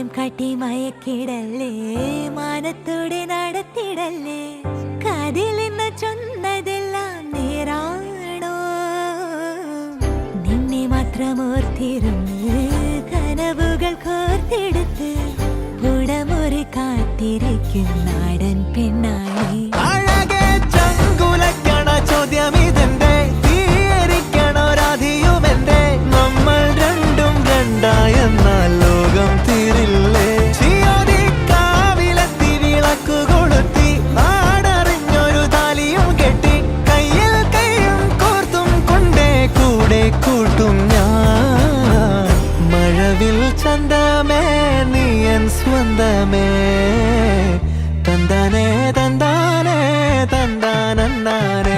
മായം കാട്ടി മയക്കിടല്ലേ മാനത്തോടെ നടത്തിടല്ലേ? കാതിലെന്ന് ചൊന്നതെല്ലാം നേരാണോ? നിന്നെ മാത്രം ഓർത്തിരുന്ന് കനവുകൾ കോർത്തെടുത്ത് പുടമുറി കാത്തിരിക്കും നാടൻ പെണ്ണായി. അഴകെ ചങ്കുലക്കണ ചോദ്യം ഇതെന്റെ തീയരിക്കണ നമ്മൾ രണ്ടും രണ്ടായെന്നാൽ ചന്തമേ നീ എൻ സ്വന്തമേ. തന്താനേ തന്താനേ തന്താനന്താനേ